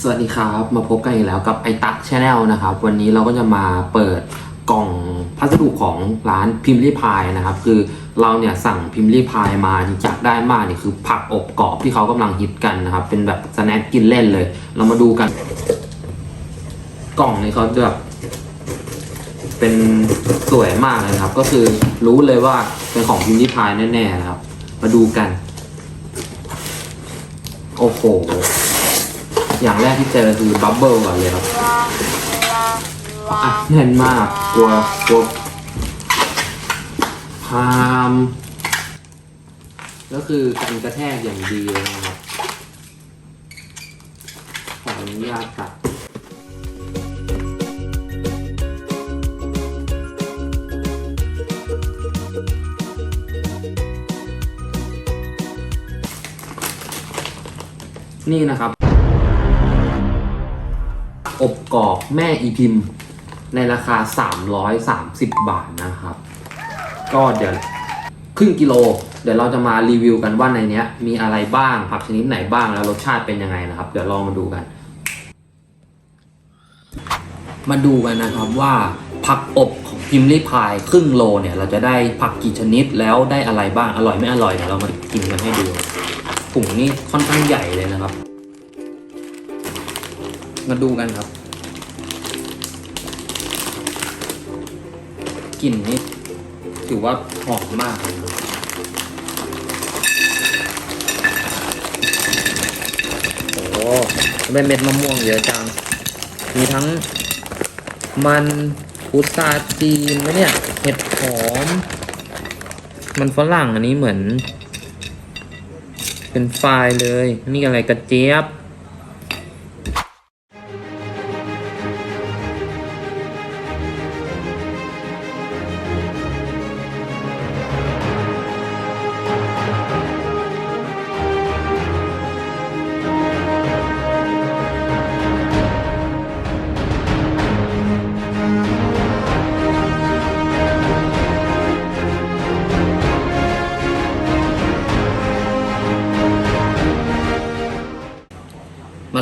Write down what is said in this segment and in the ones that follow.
สวัสดีครับมาพบกันอีกแล้วกับไอตักชาแนลนะครับ วันนี้เราก็จะมาเปิดกล่องพัสดุของร้านพิมพ์รีพายนะครับ คือเราเนี่ยสั่งพิมพ์รีพายมาจากได้มากนี่ยคือผักอบกรอบที่เขากำลังฮิตกันนะครับ เป็นแบบสแน็คกินเล่นเลย เรามาดูกัน กล่องนี้เขาจะแบบเป็นสวยมากเลยครับ ก็คือรู้เลยว่าเป็นของพิมพ์รีพายแน่ๆนะครับ มาดูกัน โอ้โห อย่างแรกที่เจอคือบับเบิลก่อนเลยครับอะแน่นมากกลัวกลัวพามก็คือการกระแทกอย่างดีเลยนะครับขออนุญาตตัดนี่นะครับ อบกรอบแม่อีพิมพ์ในราคา 330 บาทนะครับ ก็เดี๋ยวครึ่งกิโล เดี๋ยวเราจะมารีวิวกันว่าในนี้มีอะไรบ้างผักชนิดไหนบ้างแล้วรสชาติเป็นยังไงนะครับ เดี๋ยวลองมาดูกัน มาดูกันนะครับว่าผักอบของพิมพ์รีพายครึ่งโลเนี่ย เราจะได้ผักกี่ชนิดแล้วได้อะไรบ้างอร่อยไม่อร่อยเดี๋ยวเรามากินกันให้ดูถุงนี้ค่อนข้างใหญ่เลยนะครับ มาดูกันครับกลิ่นนี่ถือว่าหอมมากเลยโอ้โหเป็นเม็ดมะม่วงเยอะจัง มีทั้งมันพุทราจีนไหมเนี่ย เห็ดหอม มันฝรั่งอันนี้เหมือน เป็นไฟล์เลย นี่อะไรกระเจี๊ยบ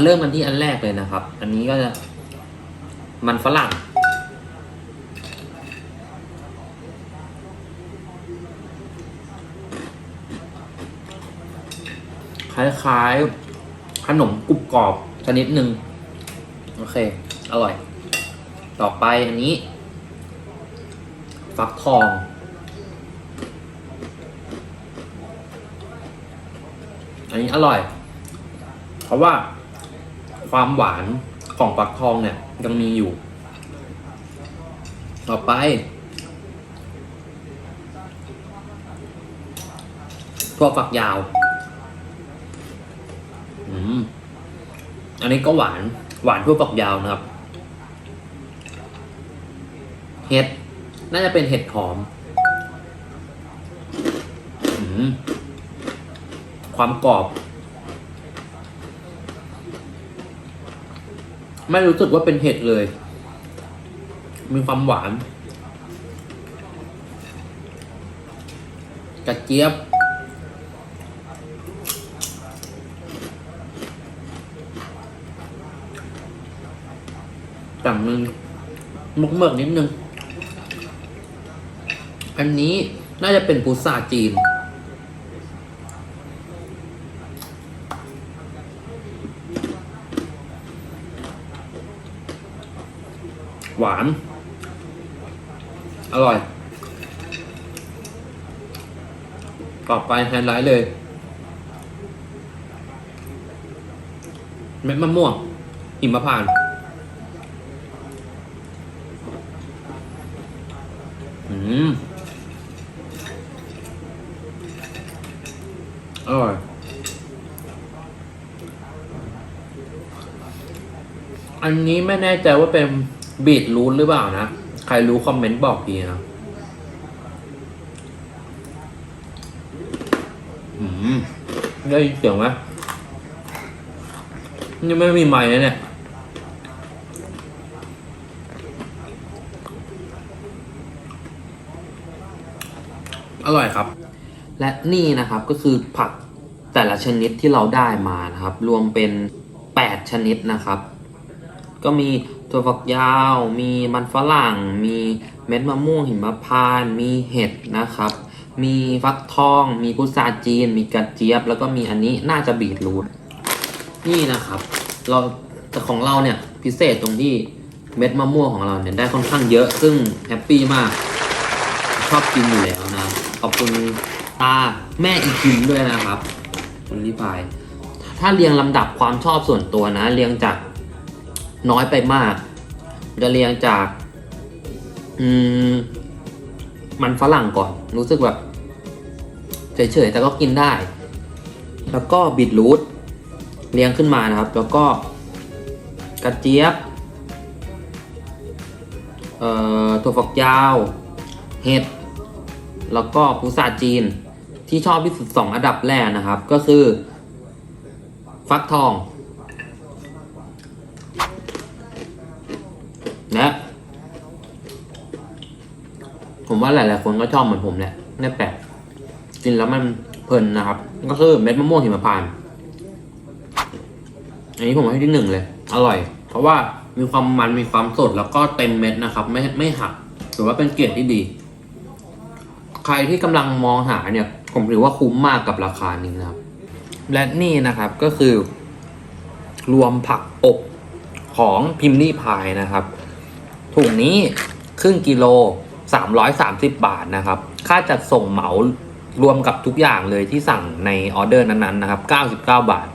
เริ่มกันที่อันแรกเลยนะครับ อันนี้ก็จะมันฝรั่ง คล้ายๆ ขนมกรุบกรอบชนิดหนึ่งโอเค อร่อย ต่อไปอันนี้ ฟักทองอันนี้อร่อย เพราะว่า ความหวานของฟักทองเนี่ยยังมีอยู่ ต่อไป ทั่วฝักยาว อืม อันนี้ก็หวาน หวานทั่วฝักยาวนะครับ เห็ด น่าจะเป็นเห็ดหอม อืม ความกรอบ ไม่รู้สึกว่าเป็นเห็ดเลย มีความหวาน กระเจี๊ยบ แต่มันมุกเมิกนิดนึง อันนี้น่าจะเป็นพุทราจีน หวาน อร่อย ต่อไปไฮไลท์เลย เม็ดมะม่วงหิมพานต์อืมอร่อยอันนี้ไม่แน่ใจว่าเป็น บีทรูทหรือเปล่านะ ใครรู้คอมเมนต์บอกทีนะอืมได้เสียงไหมยังไม่มีไม้นะเนี่ยอร่อยครับ และนี่นะครับก็คือผักแต่ละชนิดที่เราได้มานะครับ รวมเป็น 8 ชนิดนะครับ ก็มี ถั่วฝักยาว มีมันฝรั่ง มีเม็ดมะม่วงหิมพานต์มีเห็ดนะครับ มีฟักทอง มีพุทราจีน มีกระเจี๊ยบ แล้วก็มีอันนี้น่าจะบีทรูทนี่นะครับ เราแต่ของเราเนี่ยพิเศษตรงที่เม็ดมะม่วงของเราเนี่ยได้ค่อนข้างเยอะ ซึ่งแฮปปี้มาก ชอบกินอยู่แล้วนะขอบคุณตาแม่อีคิมด้วยนะครับ คุณลิพาย ถ้าเรียงลำดับความชอบส่วนตัวนะ เรียงจาก น้อยไปมาก จะเรียงจาก อืม มันฝรั่งก่อน รู้สึกแบบเฉยๆ แต่ก็กินได้ แล้วก็บิดรูทเรียงขึ้นมานะครับ แล้วก็กระเจี๊ยบ เอ่อถั่วฝักยาว เห็ด แล้วก็พุทราจีน ที่ชอบที่สุดสองอันดับแรกนะครับ ก็คือ ฟักทอง และ ผมว่าหลาย ๆ คนก็ชอบเหมือนผมแหละนี่แปลกกินแล้วมันเพลินนะครับ ก็คือเม็ดมะม่วงหิมพานต์อันนี้ผมให้ที่หนึ่งเลย อร่อย เพราะว่ามีความมันมีความสดแล้วก็เต็มเม็ดนะครับ ไม่ไม่หักถือว่าเป็นเกียรติที่ดี ใครที่กำลังมองหาเนี่ย ผมถือว่าคุ้มมากกับราคานี้นะครับ และนี่นะครับก็คือ รวมผักอบของพิมลี่พายนะครับถุงนี้ครึ่งกิโล 330 บาทนะครับ ค่าจัดส่งเหมารวมกับทุกอย่างเลยที่สั่งในออเดอร์นั้นๆนะครับ99 บาท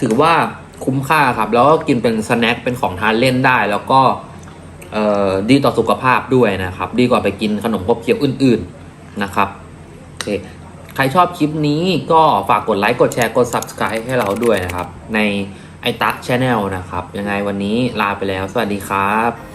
ถือว่าคุ้มค่าครับ แล้วก็กินเป็นสแน็คเป็นของทานเล่นได้ แล้วก็ดีต่อสุขภาพด้วยนะครับ ดีกว่าไปกินขนมขบเคี้ยวอื่น ๆนะครับโอเคใครชอบคลิปนี้ก็ฝากกดไลค์ กดแชร์ กด Subscribe ให้เราด้วยนะครับ ในไอตักช n แนลนะครับ ยังไงวันนี้ลาไปแล้ว สวัสดีครับ